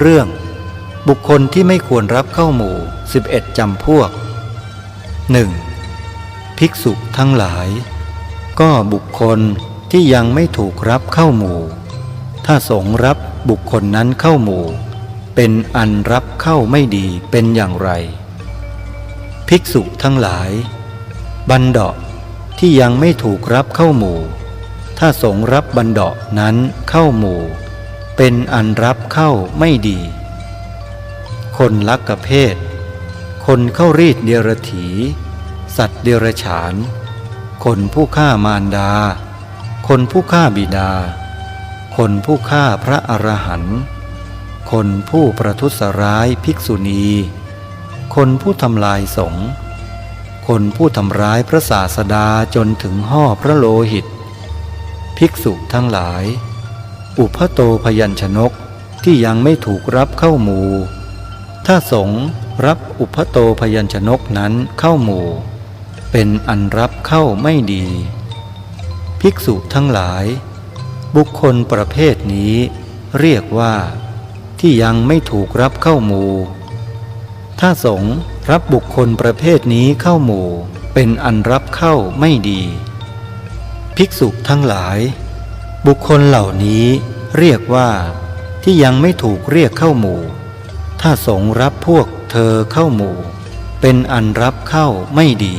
เรื่อง บุคคลที่ไม่ควรรับเข้าหมู่ 11 จำพวก 1. ภิกษุทั้งหลาย ก็บุคคลที่ยังไม่ถูกรับเข้าหมู่ ถ้าสงรับบุคคลนั้นเข้าหมู่ เป็นอันรับเข้าไม่ดีเป็นอย่างไร ภิกษุทั้งหลาย บันดาะที่ยังไม่ถูกรับเข้าหมู่ ถ้าสงรับบันดาะนั้นเข้าหมู่ เป็นอันรับเข้าไม่ดี คนลักกะเพศ คนเข้ารีดเดรถี สัตว์เดรฉาน คนผู้ฆ่ามารดา คนผู้ฆ่าบิดา คนผู้ฆ่าพระอรหันต์คนผู้ประทุษร้ายภิกษุณี คนผู้ทำลายสงฆ์คนผู้ทำร้ายพระศาสดาจนถึงห่อพระโลหิต ภิกษุทั้งหลาย อุพโตพยัญชนกที่ยังไม่ถูกรับเข้าหมู่ ถ้าสงรับอุพโตพยัญชนกนั้นเข้าหมู่ เป็นอันรับเข้าไม่ดี ภิกษุทั้งหลาย บุคคลประเภทนี้ เรียกว่า ที่ยังไม่ถูกรับเข้าหมู่ ถ้าสงรับบุคคลประเภทนี้เข้าหมู่ เป็นอันรับเข้าไม่ดี ภิกษุทั้งหลาย บุคคลเหล่านี้ เรียกว่าที่ยังไม่ถูกเรียกเข้าหมู่ ถ้าสงรับพวกเธอเข้าหมู่ เป็นอันรับเข้าไม่ดี